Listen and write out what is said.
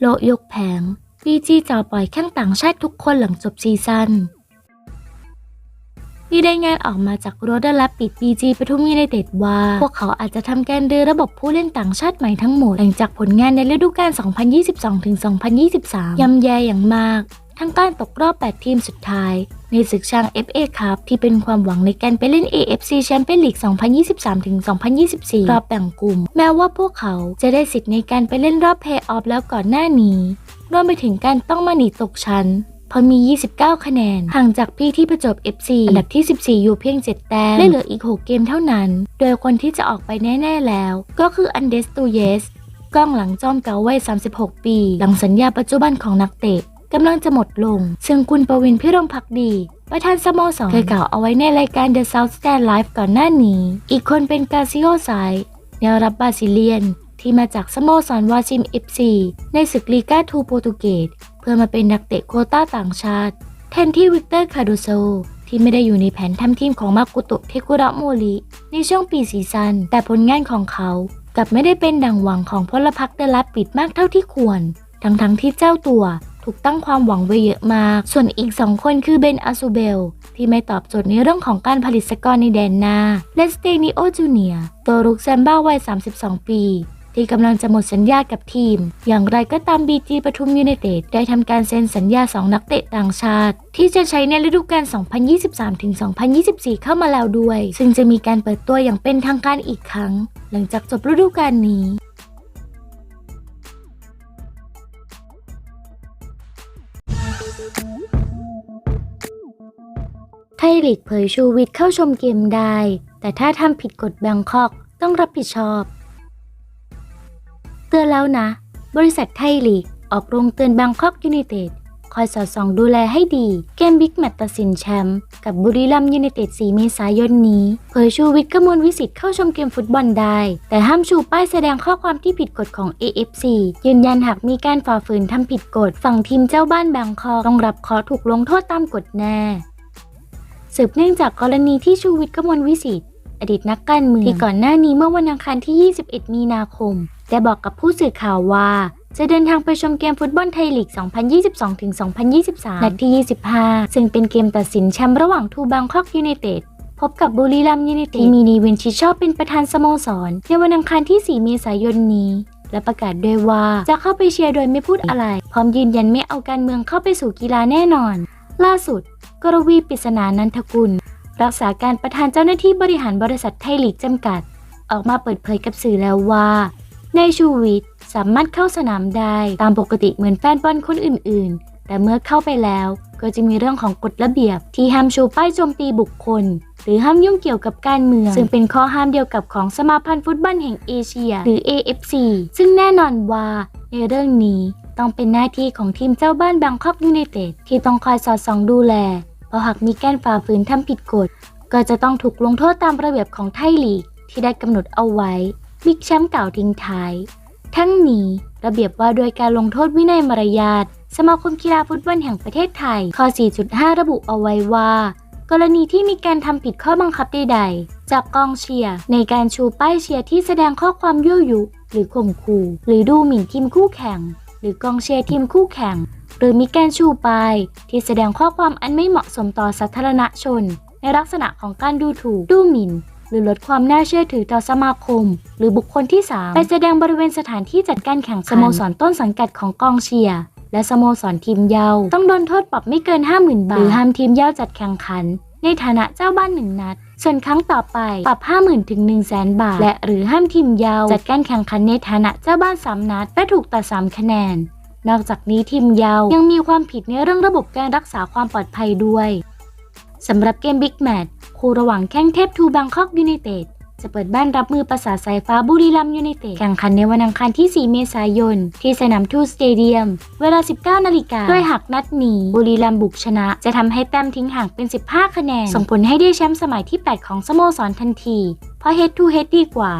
โลยกแผงบีจีจะปล่อยแข้งต่างชาติทุกคนหลังจบซีซั่นมีรายงานออกมาจากโรเดอร์และปิดบีจีปทุมยูไนเต็ดว่า พวกเขาอาจจะทำการดือระบบผู้เล่นต่างชาติใหม่ทั้งหมด หลังจากผลงานในฤดูกาล 2022-2023 ย่ำแย่อย่างมาก ทั้งการตกรอบ 8 ทีมสุดท้าย ในศึกช่าง FA ครับที่เป็นความหวังในการไปเล่น AFC Champions League 2023-2024 รอบแบ่งกลุ่ม แม้ว่าพวกเขาจะได้สิทธิ์ในการไปเล่นรอบเพย์ออฟแล้วก่อนหน้านี้ รวมไปถึงการต้องมาหนีตกชั้นเพราะมี 29 คะแนน ห่างจากพี่ที่ประจบ FC อันดับที่ 14 อยู่เพียง 7 แต้มและเหลืออีก 6 เกมเท่านั้น โดยคนที่จะออกไปแน่ ๆ แล้ว ก็คืออันเดสตูเยสกล้องหลังจอมเก่าวัย 36 ปี หลังสัญญาปัจจุบันของนักเตะ กำลังจะหมดลง ซึ่งคุณประวินพิรมพักดีประธานสโมสรเคยกล่าวเอาไว้ในรายการ The South Stand Live ก่อนหน้านี้ อีกคนเป็นกาซิโอไซแนวรับบราซิเลียน ที่มาจากสโมสรวาซิม FC ในศึกลีกาทูโปรตุเกสเพื่อมาเป็นนักเตะโคต้าต่างชาติ แทนที่วิกเตอร์คาโดโซที่ไม่ได้อยู่ในแผนทำทีมของมากุโตะเทคุระโมริในช่วงปีซีซั่นแต่ผลงานของเขากลับไม่ได้เป็นดังหวังของพลพรรคเดลับปิดมากเท่าที่ควร ทั้งๆที่เจ้าตัว ถูกตั้งความหวังไว้เยอะมาก ส่วนอีกสองคนคือเบนอาซูเบล ที่ไม่ตอบโจทย์ในเรื่องของการผลิตสกอร์ในแดนหน้า และสเตนิโอจูเนียตัวรุกแซมบ้าวัย 32 ปี ที่กำลังจะหมดสัญญากับทีม อย่างไรก็ตามบีจีปทุมยูไนเต็ดได้ทำการเซ็นสัญญา 2 นักเตะต่างชาติ ที่จะใช้ในฤดูกาล 2023-2024 เข้ามาแล้วด้วย ซึ่งจะมีการเปิดตัวอย่างเป็นทางการอีกครั้ง หลังจากจบฤดูกาลนี้ ไทยลีกเผยชูวิทย์เข้าชมเกมได้ แต่ถ้าทำผิดกฎแบงคอกต้องรับผิดชอบ เตือนแล้วนะ บริษัทไทยลีกออกโรงเตือนแบงคอกยูไนเต็ด คอยสอดส่องดูแลให้ดี เกมบิ๊กแมตต์ตัดสินแชมป์กับบุรีรัมยูไนเต็ด 4 เมษายนนี้ เผยชูวิทย์กมลวิสิทธิ์เข้าชมเกมฟุตบอลได้ แต่ห้ามชูป้ายแสดงข้อความที่ผิดกฎของ AFC ยืนยันหากมีการฝ่าฝืนทำผิดกฎฝั่งทีมเจ้าบ้านแบงคอกต้องรับขอถูกลงโทษตามกฎแน่สืบเนื่องจากกรณีที่ชูวิทย์กมลวิสิทธิ์อดีตนักการเมืองที่ก่อนหน้านี้เมื่อวันอังคารที่ 21 มีนาคม ได้บอกกับผู้สื่อข่าวว่า จะเดินทางไปชมเกมฟุตบอลไทยลีก 2022-2023 นัดที่ 25 ซึ่งเป็นเกมตัดสินแชมป์ระหว่างทูบางคอกยูไนเต็ดพบกับบุรีรัมย์ยูไนเต็ดที่มีนีเวนชิชอบเป็นประธานสโมสร ในวันอังคารที่ 4 เมษายนนี้ และประกาศด้วยว่าจะเข้าไปเชียร์โดยไม่พูดอะไร พร้อมยืนยันไม่เอาการเมืองเข้าไปสู่กีฬาแน่นอน ล่าสุด กรวีปริศนานันทกุล รักษาการประธานเจ้าหน้าที่บริหารบริษัทไทยลีกจำกัด ออกมาเปิดเผยกับสื่อแล้วว่า ในชูวิทย์สามารถเข้าสนามได้ตามปกติเหมือนแฟนบอลคนอื่นๆ แต่เมื่อเข้าไปแล้วก็จะมีเรื่องของกฎระเบียบ ที่ห้ามชูป้ายโจมตีบุคคล หรือห้ามยุ่งเกี่ยวกับการเมือง ซึ่งเป็นข้อห้ามเดียวกับของสมาพันธ์ฟุตบอลแห่งเอเชีย หรือ AFC ซึ่งแน่นอนว่าในเรื่องนี้ต้องเป็นหน้าที่ของทีมเจ้าบ้านบางคอกยูไนเต็ดที่ต้องคอยสอดส่องดูแล เพราะหากมีการฝ่าฝืนทำผิดกฎ ก็จะต้องถูกลงโทษตามระเบียบของไทยลีกที่ได้กำหนดเอาไว้ บิ๊กแชมป์กล่าวทิ้งท้าย ทั้งนี้ระเบียบว่าโดยการลงโทษวินัยมารยาทสมาคมกีฬาฟุตบอลแห่งประเทศไทยข้อ 4.5 ระบุเอาไว้ว่า กรณีที่มีการทำผิดข้อบังคับใดๆ จากกองเชียร์ในการชูป้ายเชียร์ที่แสดงข้อความยั่วยุ หรือข่มขู่หรือดูหมิ่นทีมคู่แข่ง หรือกองเชียร์ทีมคู่แข่ง หรือมีการชูป้ายที่แสดงข้อความอันไม่เหมาะสมต่อสาธารณชน ในลักษณะของการดูถูกดูหมิ่น หรือลดความน่าเชื่อถือต่อสมาคม หรือบุคคลที่ 3 ไปแสดงบริเวณสถานที่จัดการแข่งขันสโมสรต้นสังกัดของกองเชียร์และสโมสรทีมเยาว์ต้องโดนโทษปรับไม่เกิน 50,000 บาท หรือห้ามทีมเยาว์จัดแข่งขัน ในฐานะเจ้าบ้านหนึ่งนัด ส่วนครั้งต่อไปปรับ 50,000ถึง100,000 บาท และหรือห้ามทีมเยาว์จัดการแข่งขันในฐานะเจ้าบ้านสามนัดและถูกตัด3คะแนน นอกจากนี้ทีมเยาว์ยังมีความผิดในเรื่องระบบการรักษาความปลอดภัยด้วยสำหรับเกมบิ๊กแมตช์ คู่ระหว่างแข้งเทพทูบางคอกยูไนเต็ดจะเปิดบ้านรับมือประสาทสายฟ้าบุรีรัมย์ยูไนเต็ดแข่งขันในวันอังคารที่ 4 เมษายน ที่สนามทูสเตเดียม เวลา 19 นาฬิกาด้วยหักนัดนี้บุรีรัมย์บุกชนะ จะทำให้แต้มทิ้งห่างเป็น 15 คะแนน ส่งผลให้ได้แชมป์สมัยที่ 8 ของสโมสรทันที เพราะเฮดทูเฮดดีกว่า